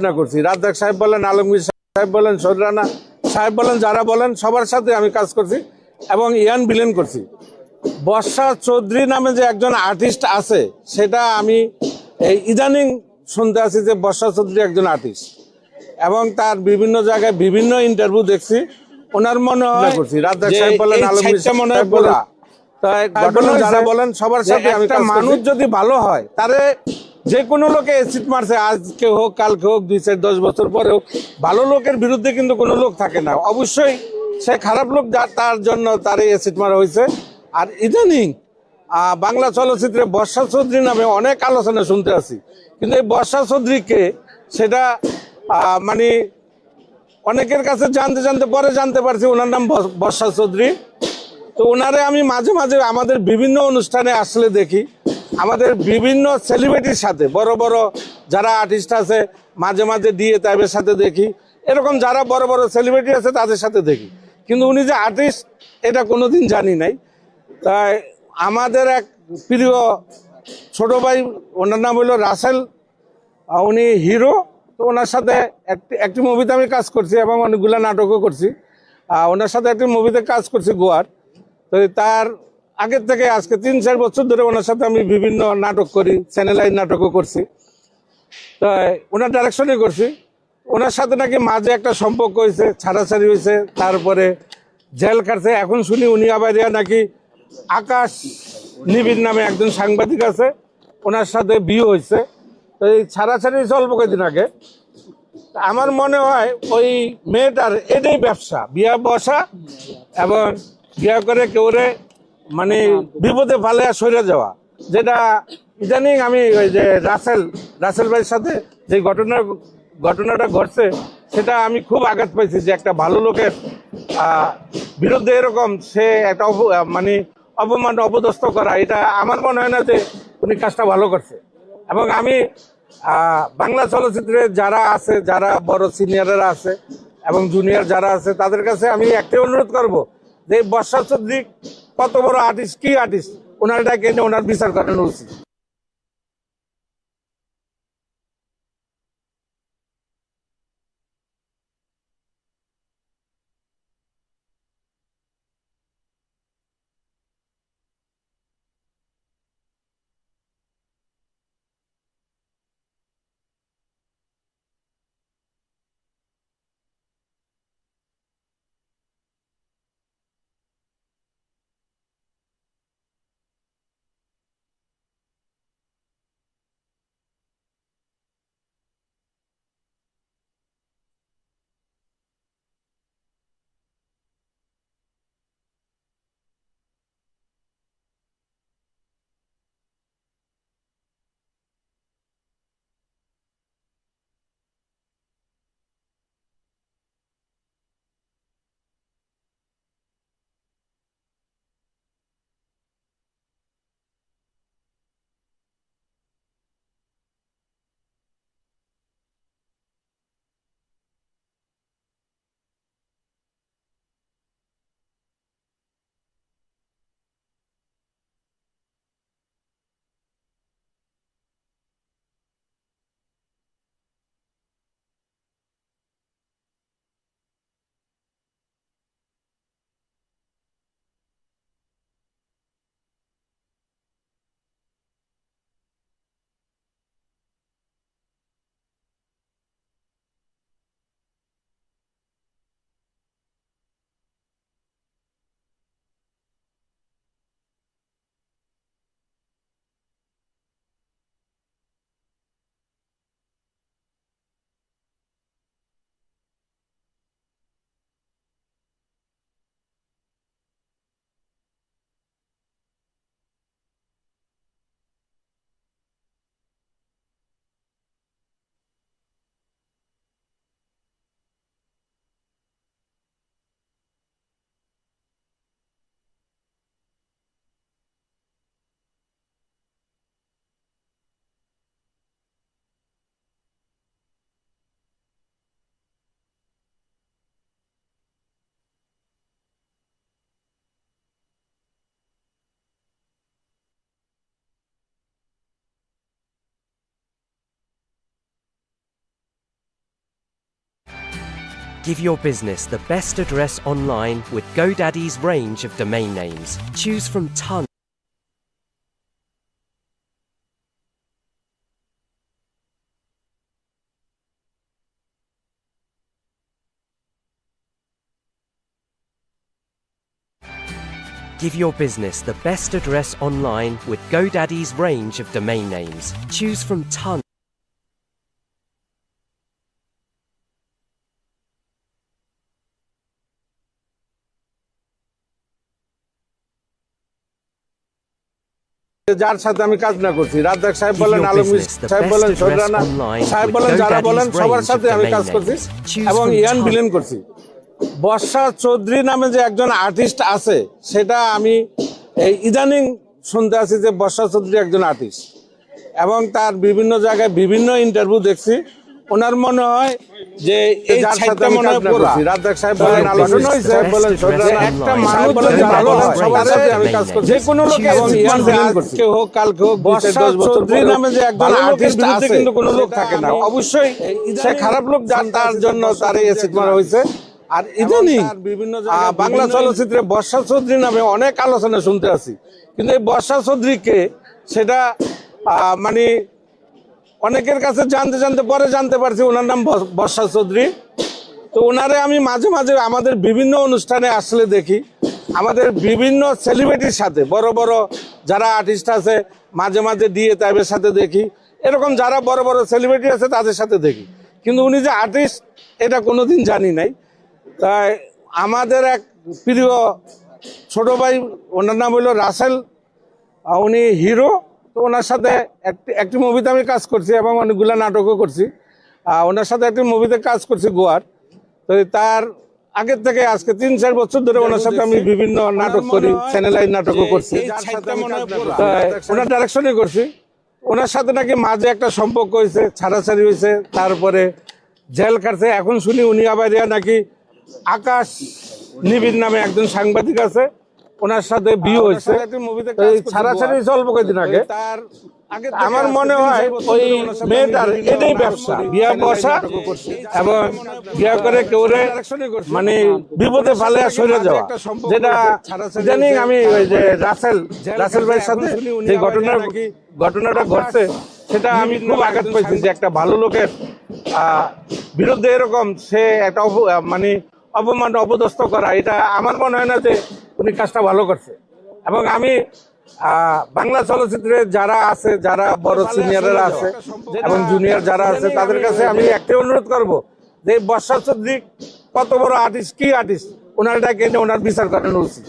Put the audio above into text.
আলোচনা করছি। রাজ্জাক সাহেব বলেন আলমগীর সাহেব বলেন সদরানা সাহেব বলেন যারা বলেন সবার সাথে আমি কাজ করছি এবং ইয়ান বিলেন করছি। বর্ষা চৌধুরী নামে যে একজন আর্টিস্ট আছে সেটা আমি এই ইদানিং শুনতে আছি যে বর্ষা চৌধুরী একজন আর্টিস্ট এবং তার বিভিন্ন জায়গায় বিভিন্ন ইন্টারভিউ দেখছি। ওনার মনে হয় করছি। রাজ্জাক সাহেব বলেন আলমগীর মনে হয় বলা যারা বলেন সবার সাথে মানুষ যদি ভালো হয় তারে যে কোনো লোকে এসিড মারছে, আজকে হোক, কালকে হোক, দুই চার, দশ বছর পরে হোক ভালো লোকের বিরুদ্ধে কিন্তু কোনো লোক থাকে না। অবশ্যই সে খারাপ লোক তার জন্য তার এসিড মারা হয়েছে। আর ইদানিং বাংলা চলচ্চিত্রে বর্ষা চৌধুরী নামে অনেক আলোচনা শুনতে আছি কিন্তু এই বর্ষা চৌধুরীকে সেটা মানে অনেকের কাছে জানতে জানতে, পরে জানতে পারছি ওনার নাম বর্ষা চৌধুরী। তো ওনারে আমি মাঝে মাঝে আমাদের বিভিন্ন অনুষ্ঠানে আসলে দেখি। আমাদের বিভিন্ন সেলিব্রিটির সাথে, বড় বড় যারা আর্টিস্ট আছে, মাঝে মাঝে দিয়ে তাইবের সাথে দেখি। এরকম যারা বড় বড় সেলিব্রিটি আছে, তাদের সাথে দেখি। কিন্তু উনি যে আর্টিস্ট এটা কোনোদিন জানি নাই। তাই আমাদের এক প্রিয় ছোট ভাই, ওনার নাম হলো রাসেল। উনি হিরো তো ওনার সাথে একটি একটি মুভিতে আমি কাজ করছি এবং অনেকগুলো নাটকও করছি। ওনার সাথে একটি মুভিতে কাজ করছি গোয়ার। তো তার আগের থেকে আজকে তিন, চার বছর ধরে ওনার সাথে আমি বিভিন্ন নাটক করি চ্যানেলাইন নাটকও করছি। তো ওনার ডাইরেকশনই করছি। ওনার সাথে নাকি মাঝে একটা সম্পর্ক হয়েছে, ছাড়াছাড়ি হয়েছে, তারপরে জেল কাটছে এখন শুনি উনি আবার নাকি আকাশ নিবিড় নামে একজন সাংবাদিক আছে, ওনার সাথে বিয়ে হয়েছে। তো এই ছাড়াছাড়ি হয়েছে অল্প কয়েকদিন আগে। আমার মনে হয় ওই মেয়েটার এটাই ব্যবসা। বিয়া বসা এবং বিয়া করে কেউরে মানে বিপদে ফালে সরে যাওয়া। যেটা ইদানিং আমি ওই যে রাসেল রাসেল ভাইয়ের সাথে যে ঘটনা, ঘটনাটা ঘটছে, সেটা আমি খুব আঘাত পাইছি যে একটা ভালো লোকের বিরুদ্ধে এরকম সে একটা মানে অপমান অপদস্থ করা, এটা আমার মনে হয় না যে উনি কাজটা ভালো করছে। এবং আমি বাংলা চলচ্চিত্রে যারা আছে, যারা বড় সিনিয়ররা আছে এবং জুনিয়র যারা আছে, তাদের কাছে আমি একটাই অনুরোধ করব যে বর্ষা চৌধুরী কত বড় আর্টিস্ট কি আর্টিস্ট ওনার ডাকে ওনার বিচার করানো উচিত। Give your business the best address online with GoDaddy's range of domain names. Choose from tons. Give your business the best address online with GoDaddy's range of domain names. Choose from tons. যার সাথে আমি কাজ না করছি। রাজ্জাক সাহেব বলেন আলম আলমগীর সাহেব বলেন সৌরানা সাহেব বলেন যারা বলেন সবার সাথে আমি কাজ করছি। এবং ইয়ান. বিলেন করছি। বর্ষা চৌধুরী নামে যে একজন আর্টিস্ট আছে সেটা আমি এই ইদানিং শুনতে আছি যে বর্ষা চৌধুরী একজন আর্টিস্ট এবং তার বিভিন্ন জায়গায় বিভিন্ন ইন্টারভিউ দেখছি। ওনার মনে হয় যে এই আমি মনে হয় পুরা। রাজ্জাক সাহেব বলেন আলোচনা business হয়েছে বলেন একটা মানুষ বলে GoDaddy's ভালো হয় সবার সাথে আমি কাজ করছি। যে কোনো লোকে. বিলেন কেউ হোক কালকে হোক বর্ষা বছর চৌধুরী নামে যে একজন ভালো লোকের আর্টিস্ট বিরুদ্ধে আছে কিন্তু কোনো লোক থাকে না। অবশ্যই সে খারাপ লোক যার তার জন্য তার এই এসিড মারা হয়েছে। আর ইদানিং বিভিন্ন বাংলা চলচ্চিত্রে বর্ষা চৌধুরী নামে অনেক আলোচনা শুনতে আছি কিন্তু এই বর্ষা চৌধুরীকে সেটা আহ, মানে অনেকের কাছে জানতে জানতে, পরে জানতে পারছি ওনার নাম বর্ষা চৌধুরী। তো ওনারে আমি মাঝে মাঝে আমাদের বিভিন্ন অনুষ্ঠানে আসলে দেখি। আমাদের বিভিন্ন সেলিব্রিটির সাথে, বড় বড় যারা আর্টিস্ট আছে, মাঝে মাঝে দিয়ে তাইবের সাথে দেখি। এরকম যারা বড় বড় সেলিব্রিটি আছে, তাদের সাথে দেখি। কিন্তু উনি যে আর্টিস্ট এটা কোনোদিন জানি নাই। তাই আমাদের এক প্রিয় ছোট ভাই, ওনার নাম হলো রাসেল উনি হিরো তো ওনার সাথে একটি একটি মুভিতে আমি কাজ করছি এবং অনেকগুলো নাটকও করছি। আহ, ওনার সাথে একটি মুভিতে কাজ করছি গোয়ার। তো তার আগের থেকে আজকে তিন চার বছর ধরে ওনার সাথে আমি বিভিন্ন নাটক করি চ্যানেল আই নাটকও করছি। ওনার ডাইরেকশনই করছি। ওনার সাথে নাকি মাঝে একটা সম্পর্ক হয়েছে ছাড়াছাড়ি হয়েছে তারপরে জেল কাটছে। এখন শুনি উনি আবার নাকি আকাশ নিবিড় নামে একজন সাংবাদিক আছে। ওনার সাথে বিয়ে হয়েছে। ছাড়াছাড়ি অল্প কয়েকদিন আগে। আমার মনে হয় ওই মেয়েটার এটাই ব্যবসা। বিয়া বসা এবং বিয়া করে কেউ মানে বিপদে ফালে সরে যাওয়া। যেটা জানি আমি ওই যে রাসেল রাসেল ভাইয়ের সাথে যে ঘটনা ঘটনাটা ঘটছে সেটা আমি খুব আঘাত পাইছি যে একটা ভালো লোকের আহ, বিরুদ্ধে এরকম সে একটা মানে অপমান অপদস্থ করা এটা আমার মনে হয় না যে উনি কাজটা ভালো করছে। এবং আমি বাংলা চলচ্চিত্রে যারা আছে, যারা বড় সিনিয়ররা আছে এবং জুনিয়র যারা আছে, তাদের কাছে আমি একটাই অনুরোধ করব যে বর্ষা চৌধুরী কত বড় আর্টিস্ট কি আর্টিস্ট ওনার ডাকে ওনার বিচার করানো উচিত।